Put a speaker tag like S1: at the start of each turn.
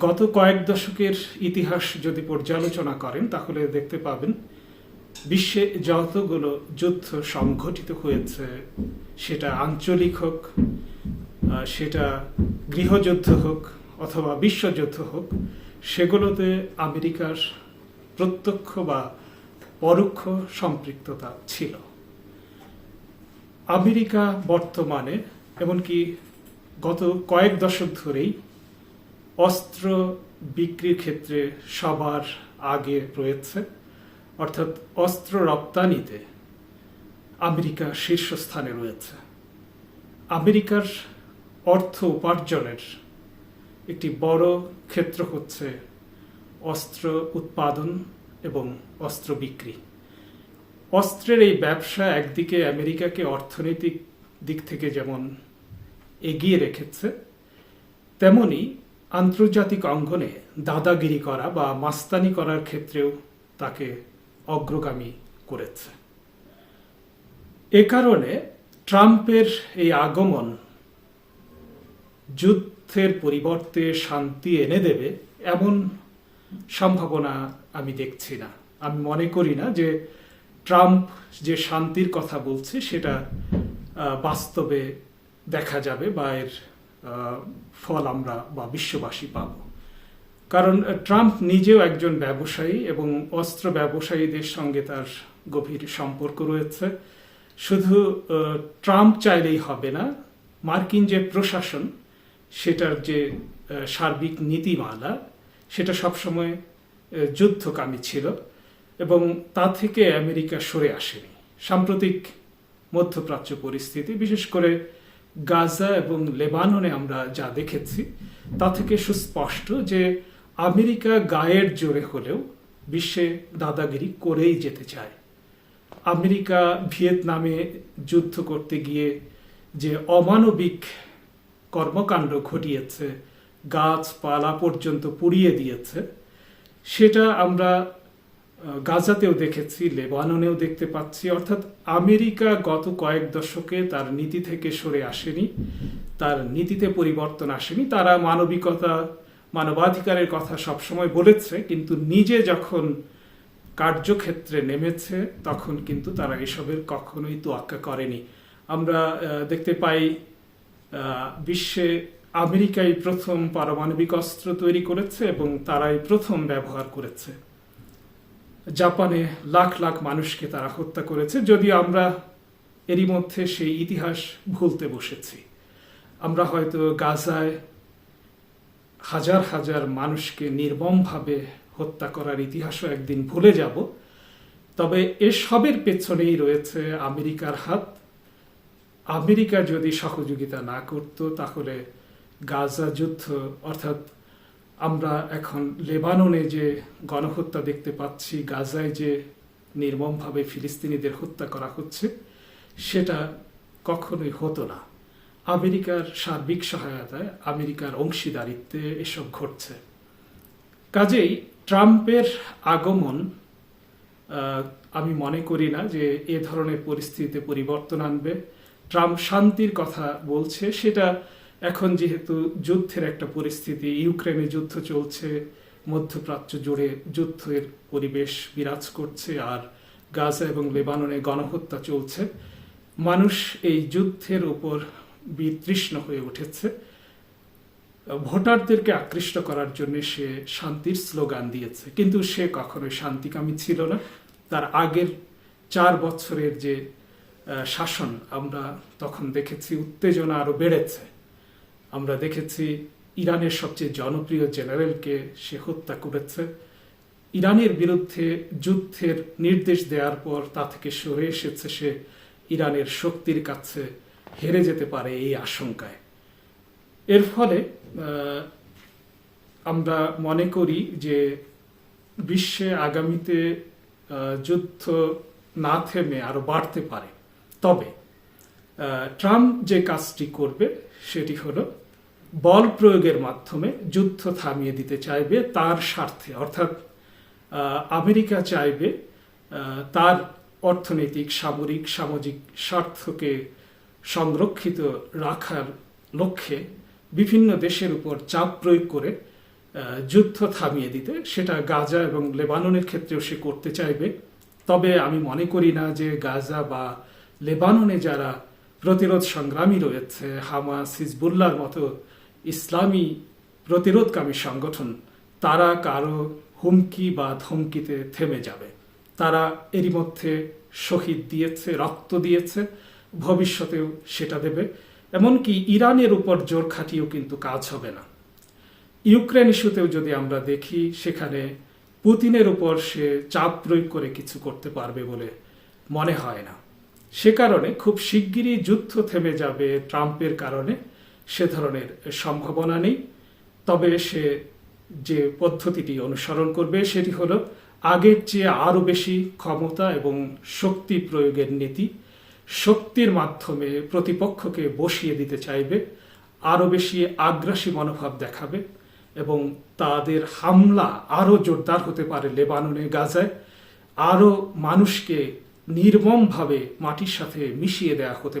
S1: গত কয়েক দশকের ইতিহাস যদি পর্যালোচনা করেন, তাহলে দেখতে পাবেন বিশ্বে যতগুলো যুদ্ধ সংঘটিত হয়েছে, সেটা আঞ্চলিক হোক সেটা গৃহযুদ্ধ হোক অথবা বিশ্বযুদ্ধ হোক, সেগুলোতে আমেরিকার প্রত্যক্ষ বা পরোক্ষ সম্পৃক্ততা ছিল। আমেরিকা বর্তমানে, এমনকি গত কয়েক দশক ধরেই অস্ত্র বিক্রির ক্ষেত্রে সবার আগে রয়েছে। অর্থাৎ অস্ত্র রপ্তানিতে আমেরিকা শীর্ষস্থানে রয়েছে। আমেরিকার অর্থ উপার্জনের একটি বড় ক্ষেত্র হচ্ছে অস্ত্র উৎপাদন এবং অস্ত্র বিক্রি। অস্ত্রের এই ব্যবসা একদিকে আমেরিকাকে অর্থনৈতিক দিক থেকে যেমন এগিয়ে রেখেছে, তেমনি আন্তর্জাতিক অঙ্গনে দাদাগিরি করা বা মাস্তানি করার ক্ষেত্রেও তাকে অগ্রগামী করেছে। এ কারণে ট্রাম্পের এই আগমন যুদ্ধের পরিবর্তে শান্তি এনে দেবে এমন সম্ভাবনা আমি দেখছি না। আমি মনে করি না যে ট্রাম্প যে শান্তির কথা বলছে সেটা বাস্তবে দেখা যাবে বা এর ফল আমরা বা বিশ্ববাসী পাব। কারণ ট্রাম্প নিজেও একজন ব্যবসায়ী এবং অস্ত্র ব্যবসায়ীদের সঙ্গে তার গভীর সম্পর্ক রয়েছে। শুধু ট্রাম্প চাইলেই হবে না, মার্কিন যে প্রশাসন, সেটার যে সার্বিক নীতিমালা, সেটা সবসময় যুদ্ধকামী ছিল এবং তা থেকে আমেরিকা সরে আসেনি। সাম্প্রতিক মধ্যপ্রাচ্য পরিস্থিতি, বিশেষ করে গাজা এবং লেবাননে আমরা যা দেখেছি, তা থেকে সুস্পষ্ট যে আমেরিকা গায়ের জোরে হলেও বিশ্বে দাদাগিরি করেই যেতে চায়। আমেরিকা ভিয়েতনামে যুদ্ধ করতে গিয়ে যে অমানবিক কর্মকাণ্ড ঘটিয়েছে, গাছপালা পর্যন্ত পুড়িয়ে দিয়েছে, সেটা আমরা গাজাতেও দেখেছি, লেবাননেও দেখতে পাচ্ছি। অর্থাৎ আমেরিকা গত কয়েক দশকে তার নীতি থেকে সরে আসেনি, তার নীতিতে পরিবর্তন আসেনি। তারা মানবিকতা, মানবাধিকারের কথা সবসময় বলেছে, কিন্তু নিজে যখন কার্যক্ষেত্রে নেমেছে, তখন কিন্তু তারা এসবের কখনোই তোয়াক্কা করেনি। আমরা দেখতে পাই বিশ্বে আমেরিকাই প্রথম পারমাণবিক অস্ত্র তৈরি করেছে এবং তারাই প্রথম ব্যবহার করেছে। জাপানে লাখ লাখ মানুষকে তারা হত্যা করেছে, যদিও আমরা এরই মধ্যে সেই ইতিহাস ভুলতে বসেছি। আমরা হয়তো গাজায় হাজার হাজার মানুষকে নির্মমভাবে হত্যা করার ইতিহাসও একদিন ভুলে যাব, তবে এসবের পেছনেই রয়েছে আমেরিকার হাত। আমেরিকা যদি সহযোগিতা না করত, তাহলে গাজা যুদ্ধ, অর্থাৎ আমরা এখন লেবাননে যে গণহত্যা দেখতে পাচ্ছি, গাজায় যে নির্মমভাবে ফিলিস্তিনিদের হত্যা করা হচ্ছে, সেটা কখনোই হতো না। আমেরিকার সার্বিক সহায়তায় আমেরিকার অংশীদারিত্বে এসব ঘটছে। কাজেই ট্রাম্পের আগমন আমি মনে করি না যে এ ধরনের পরিস্থিতিতে পরিবর্তন আনবে। ট্রাম্প শান্তির কথা বলছে, সেটা এখন যেহেতু যুদ্ধের একটা পরিস্থিতি, ইউক্রেনে যুদ্ধ চলছে, মধ্যপ্রাচ্য জুড়ে যুদ্ধের পরিবেশ বিরাজ করছে আর গাজা এবং লেবাননে গণহত্যা চলছে, মানুষ এই যুদ্ধের উপর বিতৃষ্ণ হয়ে উঠেছে। ভোটারদেরকে আকৃষ্ট করার জন্য সে শান্তির স্লোগান দিয়েছে, কিন্তু সে কখনোই শান্তিকামী ছিল না। তার আগের চার বছরের যে শাসন আমরা তখন দেখেছি, উত্তেজনা আরও বেড়েছে। আমরা দেখেছি ইরানের সবচেয়ে জনপ্রিয় জেনারেলকে সে হত্যা করেছে। ইরানের বিরুদ্ধে যুদ্ধের নির্দেশ দেওয়ার পর তা থেকে সরে এসেছে সে ইরানের শক্তির কাছে হেরে যেতে পারে এই আশঙ্কায়। এর ফলে আমরা মনে করি যে বিশ্বে আগামীতে যুদ্ধ না থেমে আরও বাড়তে পারে। তবে ট্রাম্প যে কাজটি করবে সেটি হলো বল প্রয়োগের মাধ্যমে যুদ্ধ থামিয়ে দিতে চাইবে তার স্বার্থে। অর্থাৎ আমেরিকা চাইবে তার অর্থনৈতিক, সামরিক, সামাজিক স্বার্থকে সংরক্ষিত রাখার লক্ষ্যে বিভিন্ন দেশের উপর চাপ প্রয়োগ করে যুদ্ধ থামিয়ে দিতে। সেটা গাজা এবং লেবাননের ক্ষেত্রেও সে করতে চাইবে। তবে আমি মনে করি না যে গাজা বা লেবাননে যারা প্রতিরোধ সংগ্রামী রয়েছে, হামাস হিজবুল্লার মতো ইসলামী প্রতিরোধকামী সংগঠন, তারা কারও হুমকি বা ধমকিতে থেমে যাবে। তারা এরই মধ্যে শহীদ দিয়েছে, রক্ত দিয়েছে, ভবিষ্যতেও সেটা দেবে। এমনকি ইরানের উপর জোর খাটিয়েও কিন্তু কাজ হবে না। ইউক্রেন ইস্যুতেও যদি আমরা দেখি, সেখানে পুতিনের উপর সে চাপ প্রয়োগ করে কিছু করতে পারবে বলে মনে হয় না। সে কারণে খুব শিগগিরই যুদ্ধ থেমে যাবে ট্রাম্পের কারণে। সে ধরনের সম্ভাবনা নেই। তবে সে যে পদ্ধতিটি অনুসরণ করবে, সেটি হলো আগের চেয়ে আরও বেশি ক্ষমতা এবং শক্তি প্রয়োগের নীতি। শক্তির মাধ্যমে প্রতিপক্ষকে বসিয়ে দিতে চাইবে, আরও বেশি আগ্রাসী মনোভাব দেখাবে এবং তাদের হামলা আরও জোরদার হতে পারে লেবাননে, গাজায়। আরও মানুষকে নির্মমভাবে মাটির সাথে মিশিয়ে দেয়া হতে পারে।